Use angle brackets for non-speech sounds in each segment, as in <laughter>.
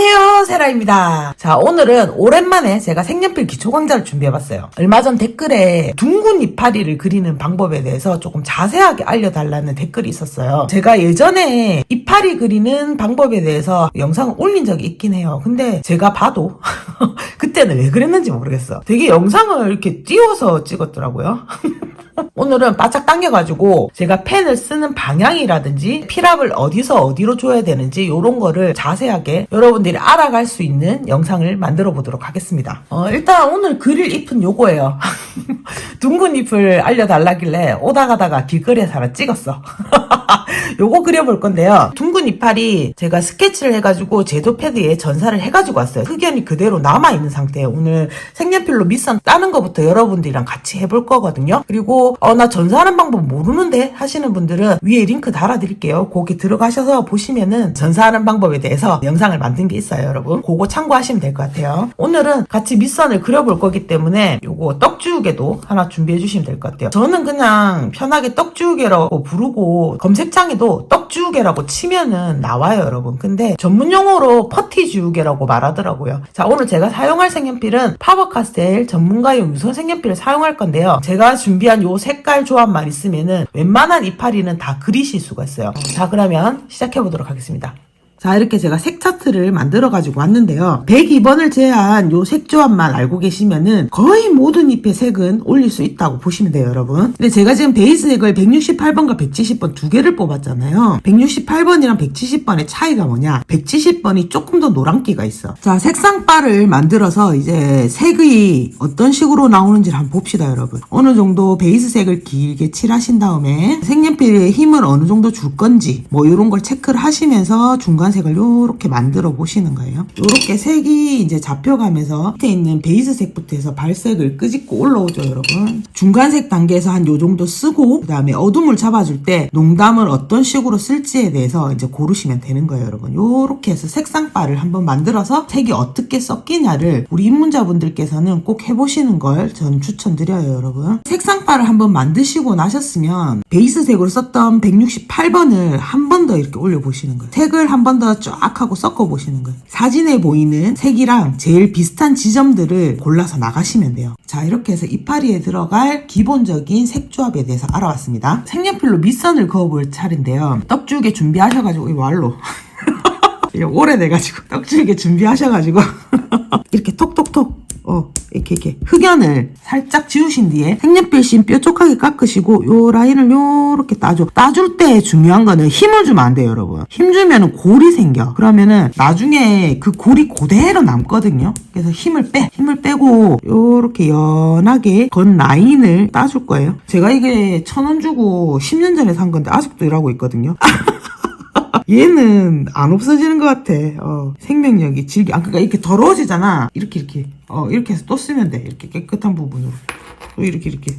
안녕하세요 세라입니다. 자 오늘은 오랜만에 제가 색연필 기초 강좌를 준비해봤어요. 얼마 전 댓글에 둥근 이파리를 그리는 방법에 대해서 조금 자세하게 알려달라는 댓글이 있었어요. 제가 예전에 이파리 그리는 방법에 대해서 영상을 올린 적이 있긴 해요. 근데 제가 봐도 <laughs> 그때는 왜 그랬는지 모르겠어. 되게 영상을 이렇게 띄워서 찍었더라고요. <laughs> 오늘은 바짝 당겨가지고 제가 펜을 쓰는 방향이라든지 필압을 어디서 어디로 줘야 되는지 이런 거를 자세하게 여러분들이 알아 갈 수 있는 영상을 만들어 보도록 하겠습니다. 어, 일단 오늘 그릴 잎은 요거예요. <laughs> 둥근 잎을 알려달라길래 오다 가다가 길거리에서 하나 찍었어. <laughs> <laughs> 요거 그려볼 건데요. 둥근 이파리 제가 스케치를 해가지고 제도 패드에 전사를 해가지고 왔어요. 흑연이 그대로 남아있는 상태예요. 오늘 색연필로 밑선 따는 것부터 여러분들이랑 같이 해볼 거거든요. 그리고 어 나 전사하는 방법 모르는데 하시는 분들은 위에 링크 달아드릴게요. 거기 들어가셔서 보시면은 전사하는 방법에 대해서 영상을 만든 게 있어요, 여러분. 그거 참고하시면 될 것 같아요. 오늘은 같이 밑선을 그려볼 거기 때문에 요거 떡지우개도 하나 준비해 주시면 될 것 같아요. 저는 그냥 편하게 떡지우개라고 부르고 검색창 에도 떡지우개라고 치면은 나와요, 여러분. 근데 전문 용어로 퍼티지우개라고 말하더라고요. 자, 오늘 제가 사용할 색연필은 파버카스텔 전문가용 유선 색연필을 사용할 건데요. 제가 준비한 요 색깔 조합만 있으면은 웬만한 이파리는 다 그리실 수가 있어요. 자, 그러면 시작해 보도록 하겠습니다. 자, 이렇게 제가 색 차트를 만들어 가지고 왔는데요. 102번을 제한 요 색 조합만 알고 계시면은 거의 모든 잎의 색은 올릴 수 있다고 보시면 돼요, 여러분. 근데 제가 지금 베이스 색을 168번과 170번 두 개를 뽑았잖아요. 168번이랑 170번의 차이가 뭐냐? 170번이 조금 더 노란기가 있어. 자, 색상바를 만들어서 이제 색이 어떤 식으로 나오는지를 한번 봅시다, 여러분. 어느 정도 베이스 색을 길게 칠하신 다음에 색연필에 힘을 어느 정도 줄 건지 뭐 이런 걸 체크를 하시면서 중간 색을 요렇게 만들어 보시는 거예요. 요렇게 색이 이제 잡혀가면서 밑에 있는 베이스 색부터 해서 발색을 끄집고 올라오죠, 여러분. 중간색 단계에서 한 요 정도 쓰고 그다음에 어둠을 잡아줄 때 농담을 어떤 식으로 쓸지에 대해서 이제 고르시면 되는 거예요, 여러분. 요렇게 해서 색상바를 한번 만들어서 색이 어떻게 섞이냐를 우리 입문자분들께서는 꼭 해보시는 걸 전 추천드려요, 여러분. 색상바를 한번 만드시고 나셨으면 베이스 색으로 썼던 168번을 한 번 더 이렇게 올려보시는 거예요. 색을 한번 더 쫙 하고 섞어 보시는 거예요. 사진에 보이는 색이랑 제일 비슷한 지점들을 골라서 나가시면 돼요. 자, 이렇게 해서 이파리에 들어갈 기본적인 색 조합에 대해서 알아왔습니다. 색연필로 밑선을 그어볼 차례인데요. 떡죽에 준비하셔가지고, 이 말로. <laughs> 오래돼가지고 떡죽에 준비하셔가지고 <laughs> 이렇게 톡톡톡 어 이렇게 이렇게. 흑연을 살짝 지우신 뒤에 색연필 심 뾰족하게 깎으시고 요 라인을 요렇게 따줘. 따줄 때 중요한 거는 힘을 주면 안 돼요 여러분. 힘 주면은 골이 생겨. 그러면은 나중에 그 골이 그대로 남거든요. 그래서 힘을 빼. 힘을 빼고 요렇게 연하게 건 라인을 따줄 거예요. 제가 이게 천 원 주고 10년 전에 산 건데 아직도 일하고 있거든요 <laughs> 얘는 안 없어지는 것 같아. 어, 생명력이 질기. 아, 그러니까 이렇게 더러워지잖아. 이렇게 이렇게. 어, 이렇게 해서 또 쓰면 돼. 이렇게 깨끗한 부분으로. 또 이렇게 이렇게.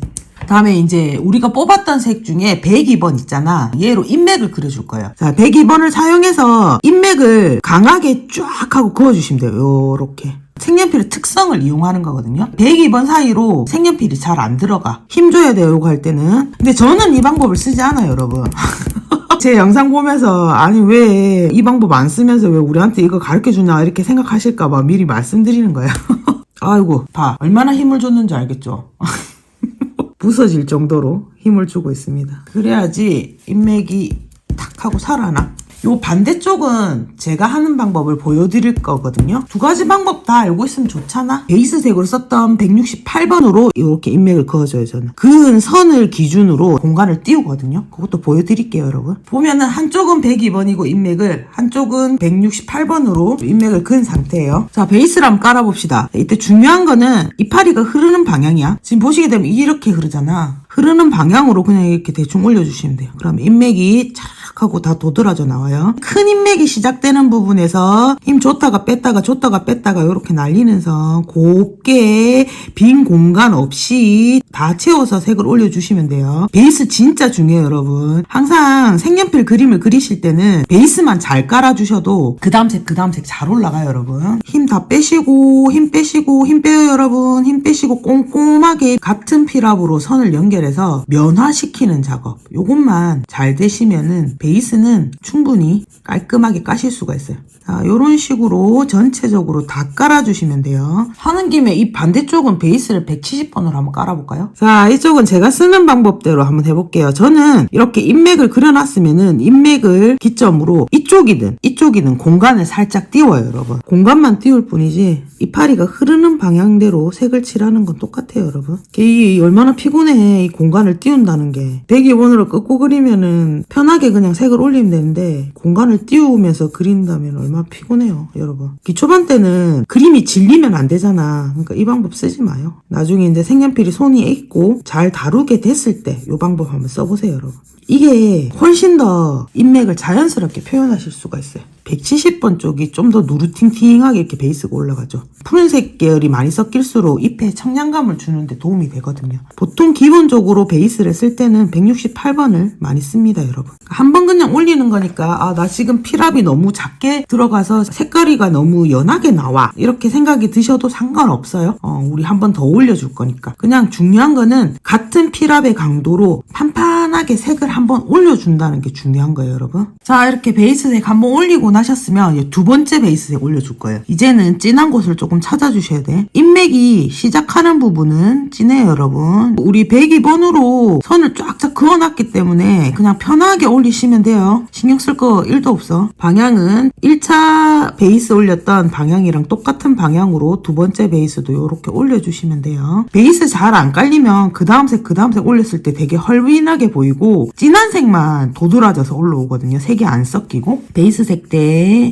다음에 이제 우리가 뽑았던 색 중에 102번 있잖아. 얘로 인맥을 그려줄 거예요. 자, 102번을 사용해서 인맥을 강하게 쫙 하고 그어주시면 돼요. 요렇게. 색연필의 특성을 이용하는 거거든요. 102번 사이로 색연필이 잘 안 들어가. 힘 줘야 돼요, 요거 할 때는. 근데 저는 이 방법을 쓰지 않아요, 여러분. <laughs> 제 영상 보면서 아니 왜 이 방법 안 쓰면서 왜 우리한테 이거 가르쳐 주냐 이렇게 생각하실까봐 미리 말씀드리는 거예요. <laughs> 아이고 봐 얼마나 힘을 줬는지 알겠죠? <laughs> 부서질 정도로 힘을 주고 있습니다. 그래야지 인맥이 탁 하고 살아나. 요 반대쪽은 제가 하는 방법을 보여드릴 거거든요. 두 가지 방법 다 알고 있으면 좋잖아. 베이스색으로 썼던 168번으로 이렇게 인맥을 그어줘요, 저는. 그은 선을 기준으로 공간을 띄우거든요. 그것도 보여드릴게요, 여러분. 보면은 한쪽은 102번이고 인맥을, 한쪽은 168번으로 인맥을 그은 상태예요. 자, 베이스를 한번 깔아봅시다. 이때 중요한 거는 이파리가 흐르는 방향이야. 지금 보시게 되면 이렇게 흐르잖아. 흐르는 방향으로 그냥 이렇게 대충 올려주시면 돼요. 그럼 인맥이 착 하고 다 도드라져 나와요. 큰 인맥이 시작되는 부분에서 힘 줬다가 뺐다가 줬다가 뺐다가 이렇게 날리면서 곱게 빈 공간 없이 다 채워서 색을 올려주시면 돼요. 베이스 진짜 중요해요, 여러분. 항상 색연필 그림을 그리실 때는 베이스만 잘 깔아주셔도 그 다음 색, 그 다음 색 잘 올라가요, 여러분. 힘 다 빼시고, 힘 빼시고, 힘 빼요, 여러분. 힘 빼시고, 꼼꼼하게 같은 피랍으로 선을 연결해서 면화시키는 작업. 요것만 잘 되시면은 베이스는 충분히 깔끔하게 까실 수가 있어요. 자, 요런 식으로 전체적으로 다 깔아주시면 돼요. 하는 김에 이 반대쪽은 베이스를 170번으로 한번 깔아볼까요? 자, 이쪽은 제가 쓰는 방법대로 한번 해볼게요. 저는 이렇게 인맥을 그려놨으면은 인맥을 기점으로 이쪽이든 이쪽이든 공간을 살짝 띄워요, 여러분. 공간만 띄울 뿐이지 이파리가 흐르는 방향대로 색을 칠하는 건 똑같아요, 여러분. 이게 얼마나 피곤해, 이 공간을 띄운다는 게. 대기본으로 끄고 그리면은 편하게 그냥 색을 올리면 되는데 공간을 띄우면서 그린다면 얼마나 피곤해요, 여러분. 기초반 때는 그림이 질리면 안 되잖아. 그러니까 이 방법 쓰지 마요. 나중에 이제 색연필이 손이 있고 잘 다루게 됐을 때 이 방법 한번 써보세요, 여러분. 이게 훨씬 더 인맥을 자연스럽게 표현하실 수가 있어요. 170번 쪽이 좀 더 누르팅팅하게 이렇게 베이스가 올라가죠. 푸른색 계열이 많이 섞일수록 잎에 청량감을 주는데 도움이 되거든요. 보통 기본적으로 베이스를 쓸 때는 168번을 많이 씁니다, 여러분. 한 번 그냥 올리는 거니까 아, 나 지금 피랍이 너무 작게 들어가서 색깔이가 너무 연하게 나와. 이렇게 생각이 드셔도 상관없어요. 어, 우리 한 번 더 올려줄 거니까. 그냥 중요한 거는 같은 피랍의 강도로 판판하게 색을 한 번 올려준다는 게 중요한 거예요, 여러분. 자, 이렇게 베이스 색 한 번 올리고 이제 두 번째 베이스색 올려줄 거예요. 이제는 진한 곳을 조금 찾아주셔야 돼. 인맥이 시작하는 부분은 진해요, 여러분. 우리 102번으로 선을 쫙쫙 그어놨기 때문에 그냥 편하게 올리시면 돼요. 신경 쓸 거 1도 없어. 방향은 1차 베이스 올렸던 방향이랑 똑같은 방향으로 두 번째 베이스도 이렇게 올려주시면 돼요. 베이스 잘 안 깔리면 그 다음 색, 그 다음 색 올렸을 때 되게 헐빈하게 보이고 진한 색만 도드라져서 올라오거든요. 색이 안 섞이고. 베이스 색때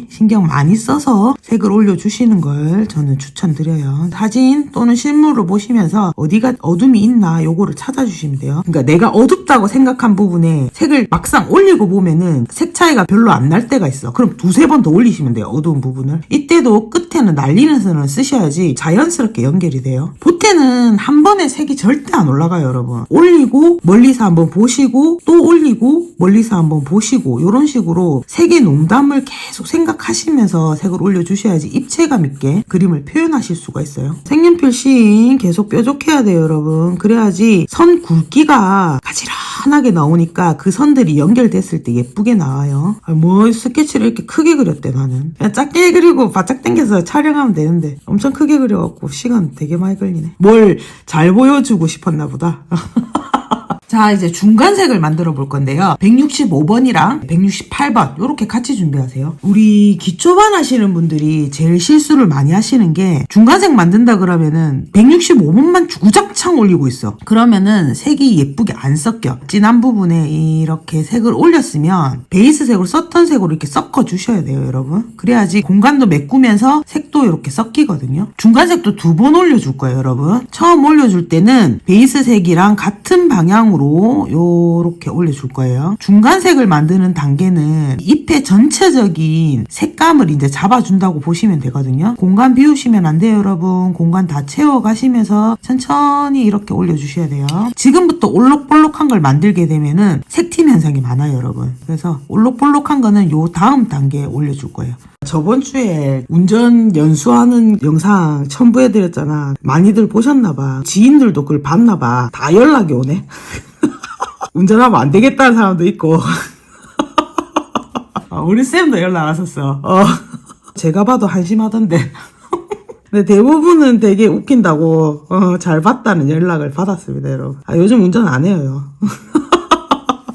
신경 많이 써서 색을 올려주시는 걸 저는 추천드려요. 사진 또는 실물을 보시면서 어디가 어둠이 있나 요거를 찾아주시면 돼요. 그러니까 내가 어둡다고 생각한 부분에 색을 막상 올리고 보면은 색 차이가 별로 안 날 때가 있어. 그럼 두세 번 더 올리시면 돼요. 어두운 부분을. 이때도 끝에는 날리는 선을 쓰셔야지 자연스럽게 연결이 돼요. 보태는 한 번에 색이 절대 안 올라가요, 여러분. 올리고 멀리서 한번 보시고 또 올리고 멀리서 한번 보시고 이런 식으로 색의 농담을 계속 생각하시면서 색을 올려주셔야지 입체감 있게 그림을 표현하실 수가 있어요. 색연필 씬 계속 뾰족해야 돼요, 여러분. 그래야지 선 굵기가 가지런하게 나오니까 그 선들이 연결됐을 때 예쁘게 나와요. 아, 뭐 스케치를 이렇게 크게 그렸대 나는. 그냥 작게 그리고 바짝 당겨서 촬영하면 되는데 엄청 크게 그려갖고 시간 되게 많이 걸리네. 뭘 잘 보여주고 싶었나 보다. <laughs> 자, 이제 중간색을 만들어 볼 건데요. 165번이랑 168번, 요렇게 같이 준비하세요. 우리 기초반 하시는 분들이 제일 실수를 많이 하시는 게 중간색 만든다 그러면은 165번만 주구장창 올리고 있어. 그러면은 색이 예쁘게 안 섞여. 진한 부분에 이렇게 색을 올렸으면 베이스 색으로 썼던 색으로 이렇게 섞어 주셔야 돼요, 여러분. 그래야지 공간도 메꾸면서 색도 이렇게 섞이거든요. 중간색도 두 번 올려줄 거예요, 여러분. 처음 올려줄 때는 베이스 색이랑 같은 방향으로 요렇게 올려줄 거예요. 중간색을 만드는 단계는 잎의 전체적인 색감을 이제 잡아준다고 보시면 되거든요. 공간 비우시면 안 돼요, 여러분. 공간 다 채워가시면서 천천히 이렇게 올려주셔야 돼요. 지금부터 올록볼록한 걸 만들게 되면은 색팀 현상이 많아요, 여러분. 그래서 올록볼록한 거는 요 다음 단계에 올려줄 거예요. 저번 주에 운전 연수하는 영상 첨부해드렸잖아. 많이들 보셨나봐. 지인들도 그걸 봤나봐. 다 연락이 오네. <laughs> 운전하면 안 되겠다는 사람도 있고. 어, <laughs> 우리 쌤도 연락 왔었어. 어. <laughs> 제가 봐도 한심하던데. 근데 대부분은 되게 웃긴다고, 어, 잘 봤다는 연락을 받았습니다, 여러분. 아, 요즘 운전 안 해요.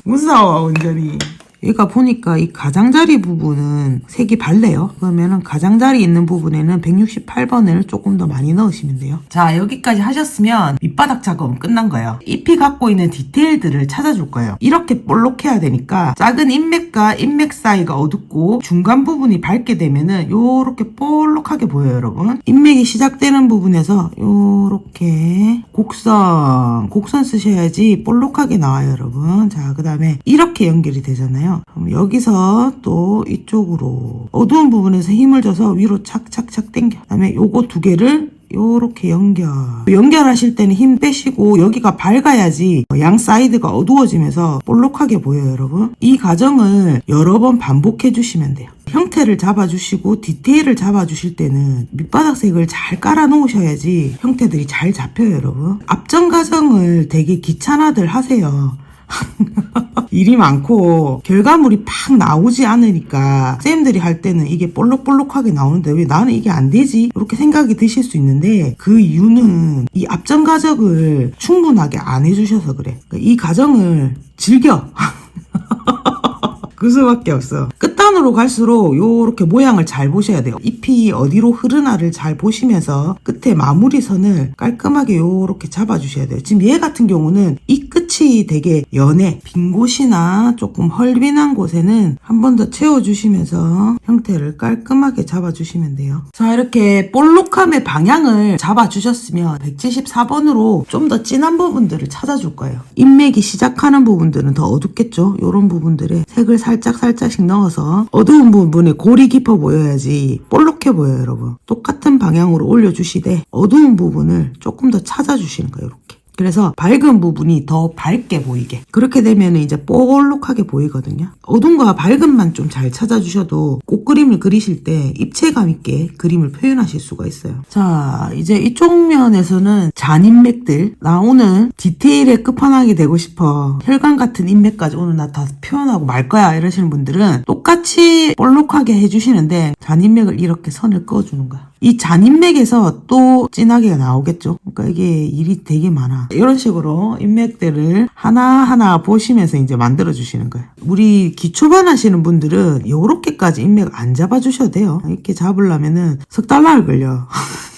무서워, 운전이. 얘가 보니까 이 가장자리 부분은 색이 밝네요. 그러면은 가장자리 있는 부분에는 168번을 조금 더 많이 넣으시면 돼요. 자, 여기까지 하셨으면 밑바닥 작업은 끝난 거예요. 잎이 갖고 있는 디테일들을 찾아줄 거예요. 이렇게 볼록해야 되니까 작은 인맥과 인맥 사이가 어둡고 중간 부분이 밝게 되면은 요렇게 볼록하게 보여요, 여러분. 인맥이 시작되는 부분에서 요렇게 곡선, 곡선 쓰셔야지 볼록하게 나와요, 여러분. 자, 그 다음에 이렇게 연결이 되잖아요. 그럼 여기서 또 이쪽으로 어두운 부분에서 힘을 줘서 위로 착착착 당겨. 그 다음에 요거 두 개를 요렇게 연결. 연결하실 때는 힘 빼시고 여기가 밝아야지 양 사이드가 어두워지면서 볼록하게 보여요, 여러분. 이 과정을 여러 번 반복해 주시면 돼요. 형태를 잡아주시고 디테일을 잡아주실 때는 밑바닥색을 잘 깔아 놓으셔야지 형태들이 잘 잡혀요, 여러분. 앞전 과정을 되게 귀찮아들 하세요. <laughs> 일이 많고 결과물이 팍 나오지 않으니까 쌤들이 할 때는 이게 볼록볼록하게 나오는데 왜 나는 이게 안 되지? 이렇게 생각이 드실 수 있는데 그 이유는 이 앞전 과정을 충분하게 안 해주셔서 그래. 그러니까 이 과정을 즐겨. <laughs> 그 수밖에 없어. 끝 단으로 갈수록 요렇게 모양을 잘 보셔야 돼요. 잎이 어디로 흐르나를 잘 보시면서 끝에 마무리 선을 깔끔하게 요렇게 잡아주셔야 돼요. 지금 얘 같은 경우는 이 끝이 되게 연해. 빈 곳이나 조금 헐빈한 곳에는 한 번 더 채워주시면서 형태를 깔끔하게 잡아주시면 돼요. 자, 이렇게 볼록함의 방향을 잡아주셨으면 174번으로 좀 더 진한 부분들을 찾아줄 거예요. 인맥이 시작하는 부분들은 더 어둡겠죠? 요런 부분들에 색을 살짝 살짝씩 넣어서 어두운 부분에 골이 깊어 보여야지 볼록해 보여요, 여러분. 똑같은 방향으로 올려주시되 어두운 부분을 조금 더 찾아주시는 거예요, 이렇게. 그래서 밝은 부분이 더 밝게 보이게. 그렇게 되면 이제 볼록하게 보이거든요. 어둠과 밝음만 좀 잘 찾아주셔도 꽃 그림을 그리실 때 입체감 있게 그림을 표현하실 수가 있어요. 자, 이제 이쪽 면에서는 잔인맥들. 나 오늘 디테일에 끝판왕이 되고 싶어. 혈관 같은 인맥까지 오늘 나 다 표현하고 말 거야. 이러시는 분들은 똑같이 볼록하게 해주시는데 잔인맥을 이렇게 선을 그어주는 거야. 이 잔인맥에서 또 진하게 나오겠죠. 그러니까 이게 일이 되게 많아. 이런 식으로 인맥들을 하나하나 보시면서 이제 만들어 주시는 거예요. 우리 기초반 하시는 분들은 요렇게까지 인맥 안 잡아 주셔도 돼요. 이렇게 잡으려면은 석 달러를 걸려. <laughs>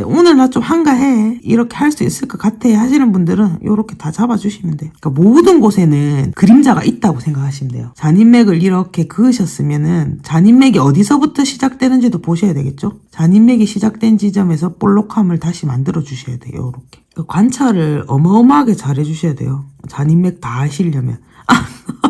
네, 오늘 나 좀 한가해. 이렇게 할 수 있을 것 같아. 하시는 분들은 이렇게 다 잡아주시면 돼요. 그러니까 모든 곳에는 그림자가 있다고 생각하시면 돼요. 잔인맥을 이렇게 그으셨으면 은 잔인맥이 어디서부터 시작되는지도 보셔야 되겠죠? 잔인맥이 시작된 지점에서 볼록함을 다시 만들어 주셔야 돼요. 이렇게. 그 관찰을 어마어마하게 잘 해주셔야 돼요. 잔인맥 다 하시려면. <laughs>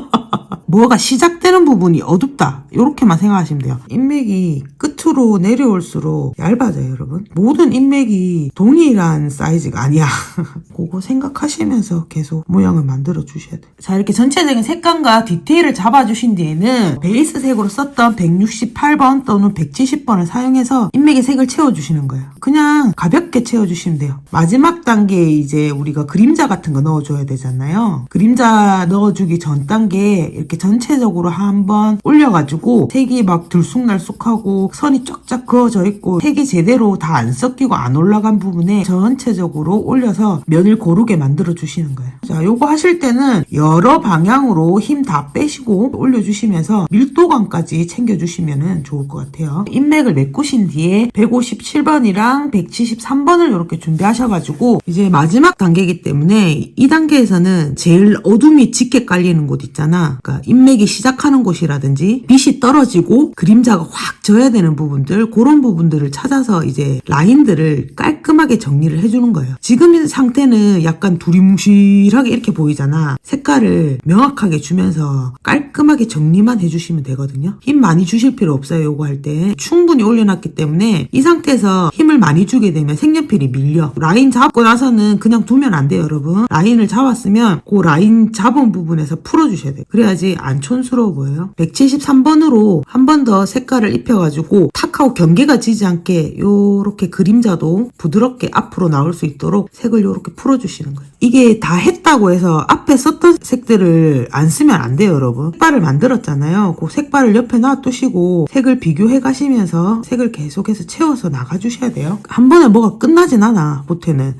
뭐가 시작되는 부분이 어둡다. 이렇게만 생각하시면 돼요. 인맥이 끝으로 내려올수록 얇아져요, 여러분. 모든 인맥이 동일한 사이즈가 아니야. <laughs> 그거 생각하시면서 계속 모양을 만들어 주셔야 돼요. 자, 이렇게 전체적인 색감과 디테일을 잡아주신 뒤에는 베이스 색으로 썼던 168번 또는 170번을 사용해서 인맥의 색을 채워주시는 거예요. 그냥 가볍게 채워주시면 돼요. 마지막 단계에 이제 우리가 그림자 같은 거 넣어줘야 되잖아요. 그림자 넣어주기 전 단계에 이렇게 전체적으로 한번 올려가지고 색이 막 들쑥날쑥하고 선이 쫙쫙 그어져 있고 색이 제대로 다 안 섞이고 안 올라간 부분에 전체적으로 올려서 면을 고르게 만들어 주시는 거예요. 자, 요거 하실 때는 여러 방향으로 힘 다 빼시고 올려주시면서 밀도감까지 챙겨주시면 좋을 것 같아요. 인맥을 메꾸신 뒤에 157번이랑 173번을 이렇게 준비하셔가지고 이제 마지막 단계이기 때문에 이 단계에서는 제일 어둠이 짙게 깔리는 곳 있잖아. 그러니까 인맥이 시작하는 곳이라든지 빛이 떨어지고 그림자가 확 져야 되는 부분들 그런 부분들을 찾아서 이제 라인들을 깔끔하게 정리를 해주는 거예요. 지금 이 상태는 약간 두리뭉실하게 이렇게 보이잖아. 색깔을 명확하게 주면서 깔끔하게 정리만 해주시면 되거든요. 힘 많이 주실 필요 없어요. 요거 할 때. 충분히 올려놨기 때문에 이 상태에서 힘을 많이 주게 되면 색연필이 밀려. 라인 잡고 나서는 그냥 두면 안 돼요, 여러분. 라인을 잡았으면 그 라인 잡은 부분에서 풀어주셔야 돼요. 그래야지 안 촌스러워 보여요. 173번으로 한 번 더 색깔을 입혀가지고 탁하고 경계가 지지 않게 요렇게 그림자도 부드럽게 앞으로 나올 수 있도록 색을 요렇게 풀어주시는 거예요. 이게 다 했다고 해서 앞에 썼던 색들을 안 쓰면 안 돼요, 여러분. 색발을 만들었잖아요. 그 색발을 옆에 놔두시고 색을 비교해 가시면서 색을 계속해서 채워서 나가주셔야 돼요. 한 번에 뭐가 끝나진 않아, 보태는.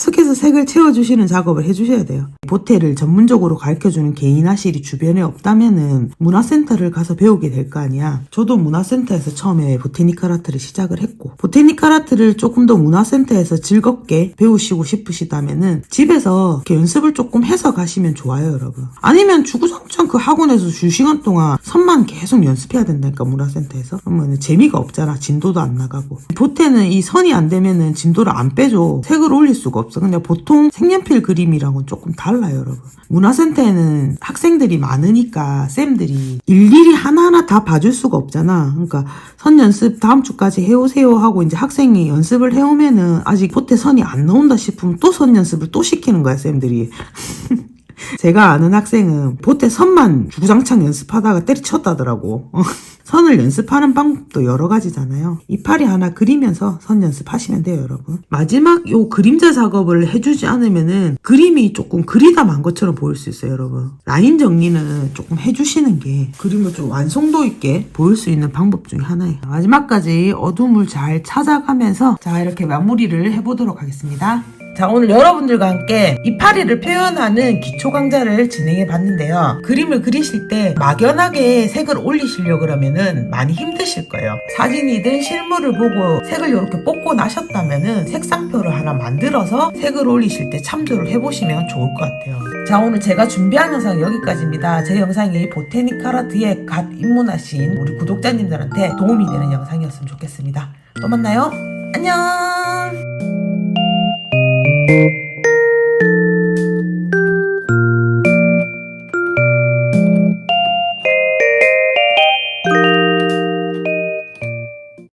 계속해서 색을 채워주시는 작업을 해주셔야 돼요. 보태를 전문적으로 가르쳐주는 개인화실이 주변에 없다면은 문화센터를 가서 배우게 될 거 아니야. 저도 문화센터에서 처음에 보테니컬 아트를 시작을 했고 보테니컬 아트를 조금 더 문화센터에서 즐겁게 배우시고 싶으시다면은 집에서 이렇게 연습을 조금 해서 가시면 좋아요, 여러분. 아니면 주구장창 그 학원에서 주 시간 동안 선만 계속 연습해야 된다니까 문화센터에서. 그러면 재미가 없잖아. 진도도 안 나가고. 보태는 이 선이 안 되면은 진도를 안 빼줘. 색을 올릴 수가 없어. 없어. 근데 보통 색연필 그림이랑은 조금 달라요, 여러분. 문화센터에는 학생들이 많으니까 쌤들이 일일이 하나하나 다 봐줄 수가 없잖아. 그러니까 선 연습 다음 주까지 해오세요 하고 이제 학생이 연습을 해오면은 아직 보태 선이 안 나온다 싶으면 또 선 연습을 또 시키는 거야, 쌤들이. <laughs> 제가 아는 학생은 보태 선만 주구장창 연습하다가 때리쳤다더라고. <laughs> 선을 연습하는 방법도 여러 가지잖아요. 이파리 하나 그리면서 선 연습하시면 돼요, 여러분. 마지막 요 그림자 작업을 해주지 않으면은 그림이 조금 그리다 만 것처럼 보일 수 있어요, 여러분. 라인 정리는 조금 해주시는 게 그림을 좀 완성도 있게 보일 수 있는 방법 중에 하나예요. 마지막까지 어둠을 잘 찾아가면서 자, 이렇게 마무리를 해보도록 하겠습니다. 자, 오늘 여러분들과 함께 이파리를 표현하는 기초 강좌를 진행해 봤는데요. 그림을 그리실 때 막연하게 색을 올리시려고 그러면은 많이 힘드실 거예요. 사진이든 실물을 보고 색을 이렇게 뽑고 나셨다면은 색상표를 하나 만들어서 색을 올리실 때 참조를 해보시면 좋을 것 같아요. 자, 오늘 제가 준비한 영상 여기까지입니다. 제 영상이 보테니카라드에 갓 입문하신 우리 구독자님들한테 도움이 되는 영상이었으면 좋겠습니다. 또 만나요. 안녕! Thank you.